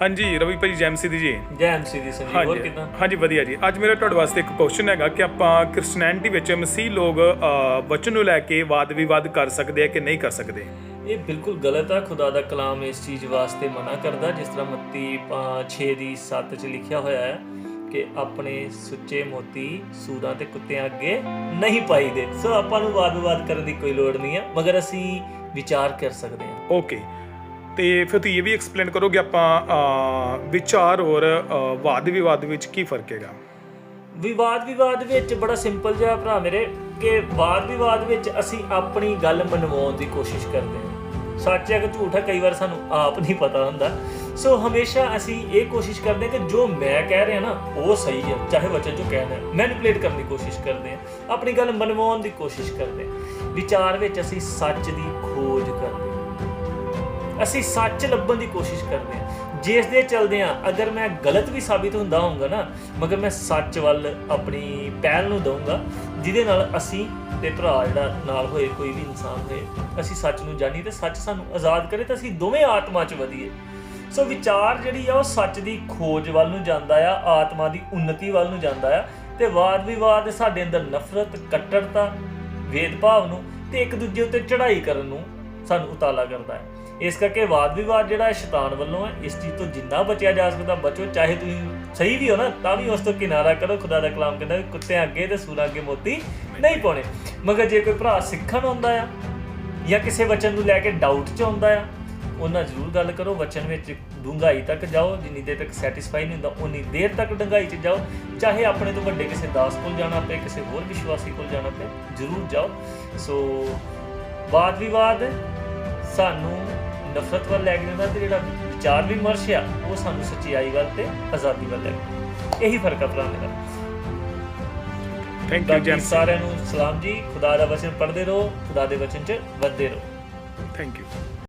ਹਾਂਜੀ ਰਵੀ ਭਾਈ ਜੈਮਸੀ ਦੀ ਜੀ। ਜੈ ਐਮਸੀ ਦੀ ਸੰਜੀਵ ਹੋਰ ਕਿਦਾਂ? ਹਾਂਜੀ ਵਧੀਆ ਜੀ। ਅੱਜ ਮੇਰਾ ਤੁਹਾਡੇ ਵਾਸਤੇ ਇੱਕ ਕੁਐਸਚਨ ਹੈਗਾ ਕਿ ਆਪਾਂ ਕ੍ਰਿਸਚੀਅਨਿਟੀ ਵਿੱਚ ਮਸੀਹ ਲੋਕ ਵਚਨ ਨੂੰ ਲੈ ਕੇ ਵਾਦ ਵਿਵਾਦ ਕਰ ਸਕਦੇ ਆ ਕਿ ਨਹੀਂ ਕਰ ਸਕਦੇ? ਇਹ ਬਿਲਕੁਲ ਗਲਤ ਆ। ਖੁਦਾ ਦਾ ਕਲਾਮ ਇਸ ਚੀਜ਼ ਵਾਸਤੇ ਮਨਾ ਕਰਦਾ ਜਿਸ ਤਰ੍ਹਾਂ ਮੱਤੀ 6 ਦੀ 7 ਚ ਲਿਖਿਆ ਹੋਇਆ ਹੈ ਕਿ ਆਪਣੇ ਸੁੱਚੇ ਮੋਤੀ ਸੂਰਾਂ ਤੇ ਕੁੱਤਿਆਂ ਅੱਗੇ ਨਹੀਂ ਪਾਈਦੇ। ਸੋ ਆਪਾਂ ਨੂੰ ਵਾਦ ਵਿਵਾਦ ਕਰਨ ਦੀ ਕੋਈ ਲੋੜ ਨਹੀਂ ਹੈ ਮਗਰ ਅਸੀਂ ਵਿਚਾਰ ਕਰ ਸਕਦੇ ਹਾਂ। ਓਕੇ ਤੇ ਫਿਰ ਤੁਸੀਂ ਇਹ ਵੀ ਐਕਸਪਲੇਨ ਕਰੋ ਕਿ ਆਪਾਂ ਵਿਚਾਰ ਔਰ ਵਾਦ ਵਿਵਾਦ ਵਿੱਚ ਕੀ ਫ਼ਰਕ ਹੈਗਾ? ਵਿਵਾਦ ਵਿਵਾਦ ਵਿੱਚ ਬੜਾ ਸਿੰਪਲ ਜਿਹਾ ਭਰਾ ਮੇਰੇ, ਕਿ ਵਾਦ ਵਿਵਾਦ ਵਿੱਚ ਅਸੀਂ ਆਪਣੀ ਗੱਲ ਮਨਵਾਉਣ ਦੀ ਕੋਸ਼ਿਸ਼ ਕਰਦੇ ਹਾਂ। ਸੱਚ ਹੈ ਕਿ ਝੂਠ ਹੈ, ਕਈ ਵਾਰ ਸਾਨੂੰ ਆਪ ਨਹੀਂ ਪਤਾ ਹੁੰਦਾ। ਸੋ ਹਮੇਸ਼ਾ ਅਸੀਂ ਇਹ ਕੋਸ਼ਿਸ਼ ਕਰਦੇ ਹਾਂ ਕਿ ਜੋ ਮੈਂ ਕਹਿ ਰਿਹਾ ਨਾ, ਉਹ ਸਹੀ ਹੈ, ਚਾਹੇ ਵਚਨ ਜੋ ਕਹਿਣਾ ਮੈਨੀਪੂਲੇਟ ਕਰਨ ਦੀ ਕੋਸ਼ਿਸ਼ ਕਰਦੇ ਹਾਂ। ਆਪਣੀ ਗੱਲ ਮਨਵਾਉਣ ਦੀ ਕੋਸ਼ਿਸ਼ ਕਰਦੇ ਵਿਚਾਰ ਵਿੱਚ ਅਸੀਂ ਸੱਚ ਦੀ ਖੋਜ ਕਰਦੇ ਅਸੀਂ ਸੱਚ ਲੱਭਣ ਦੀ ਕੋਸ਼ਿਸ਼ ਕਰਦੇ ਹਾਂ। ਜਿਸ ਦੇ ਚਲਦੇ ਆ ਅਗਰ ਮੈਂ ਗਲਤ ਵੀ ਸਾਬਿਤ ਹੁੰਦਾ ਹੋਊਗਾ ਨਾ, ਮਗਰ ਮੈਂ ਸੱਚ ਵੱਲ ਆਪਣੀ ਪਹਿਲ ਨੂੰ ਦਊਂਗਾ, ਜਿਹਦੇ ਨਾਲ ਅਸੀਂ ਤੇ ਭਰਾ ਜਿਹੜਾ ਨਾਲ ਹੋਏ ਕੋਈ ਵੀ ਇਨਸਾਨ ਹੋਏ ਅਸੀਂ ਸੱਚ ਨੂੰ ਜਾਣੀ ਤੇ ਸੱਚ ਸਾਨੂੰ ਆਜ਼ਾਦ ਕਰੇ ਤਾਂ ਅਸੀਂ ਦੋਵੇਂ ਆਤਮਾ 'ਚ ਵਧੀਏ। ਸੋ ਵਿਚਾਰ ਜਿਹੜੀ ਆ, ਉਹ ਸੱਚ ਦੀ ਖੋਜ ਵੱਲ ਨੂੰ ਜਾਂਦਾ ਆ, ਆਤਮਾ ਦੀ ਉન્નਤੀ ਵੱਲ ਨੂੰ ਜਾਂਦਾ ਆ, ਤੇ ਵਾਦ ਵਿਵਾਦ ਸਾਡੇ ਅੰਦਰ ਨਫ਼ਰਤ, ਕੱਟੜਤਾ ਵੇਦਭਾਵ ਨੂੰ ਤੇ ਇੱਕ ਦੂਜੇ ਉੱਤੇ ਚੜ੍ਹਾਈ ਕਰਨ ਨੂੰ ਸਾਨੂੰ ਉਤਾਲਾ ਕਰਦਾ ਹੈ। ਇਸ ਕਰਕੇ ਵਾਦ ਵਿਵਾਦ ਜਿਹੜਾ ਹੈ ਸ਼ੈਤਾਨ ਵੱਲੋਂ ਹੈ, ਇਸ ਚੀਜ਼ ਤੋਂ ਜਿੰਨਾ ਬਚਿਆ ਜਾ ਸਕਦਾ ਬਚੋ, ਚਾਹੇ ਤੁਸੀਂ ਸਹੀ ਵੀ ਹੋ ਨਾ, ਤਾਂ ਵੀ ਉਸ ਤੋਂ ਕਿਨਾਰਾ ਕਰੋ। ਖੁਦਾ ਦਾ ਕਲਾਮ ਕਹਿੰਦਾ ਕੁੱਤੇ ਅੱਗੇ ਤੇ ਸੂਰਾਂ ਅੱਗੇ ਮੋਤੀ ਨਹੀਂ ਪਾਉਣੇ। ਮਗਰ ਜੇ ਕੋਈ ਭਰਾ ਸਿੱਖਣ ਆਉਂਦਾ ਆ ਜਾਂ ਕਿਸੇ ਵਚਨ ਨੂੰ ਲੈ ਕੇ ਡਾਊਟ ਚ ਆਉਂਦਾ ਆ, ਉਹਨਾਂ ਜ਼ਰੂਰ ਗੱਲ ਕਰੋ। ਵਚਨ ਵਿੱਚ ਡੂੰਘਾਈ ਤੱਕ ਜਾਓ, ਜਿੰਨੀ ਦੇਰ ਤੱਕ ਸੈਟੀਸਫਾਈ ਨਹੀਂ ਹੁੰਦਾ ਉਨੀ ਦੇਰ ਤੱਕ ਡੂੰਘਾਈ ਚ ਜਾਓ। ਚਾਹੇ ਆਪਣੇ ਤੋਂ ਵੱਡੇ ਕਿਸੇ ਦਾਸ ਕੋਲ ਜਾਣਾ ਪਏ, ਕਿਸੇ ਹੋਰ ਵਿਸ਼ਵਾਸੀ ਕੋਲ ਜਾਣਾ ਪਏ, ਜ਼ਰੂਰ ਜਾਓ। ਸੋ ਵਾਦ ਵਿਵਾਦ ਸਾਨੂੰ ਨਫ਼ਰਤ ਵੱਲ ਲੈ ਕੇ ਜਾਂਦਾ ਤੇ ਜਿਹੜਾ ਵਿਚਾਰ ਵਿਮਰਸ਼ ਆ ਉਹ ਸਾਨੂੰ ਸੱਚਾਈ ਵੱਲ ਤੇ ਆਜ਼ਾਦੀ ਵੱਲ ਲੈ ਕੇ ਜਾਂਦਾ। ਇਹੀ ਫ਼ਰਕ ਆ ਭਰਾ ਮੇਰਾ। ਥੈਂਕ ਯੂ ਜੈਮਸੀ ਸਾਰਿਆਂ ਨੂੰ ਸਲਾਮ ਜੀ। ਖੁਦਾ ਦਾ ਵਚਨ ਪੜ੍ਹਦੇ ਰਹੋ ਖੁਦਾ ਦੇ ਵਚਨ 'ਚ ਵੱਧਦੇ ਰਹੋ। Thank you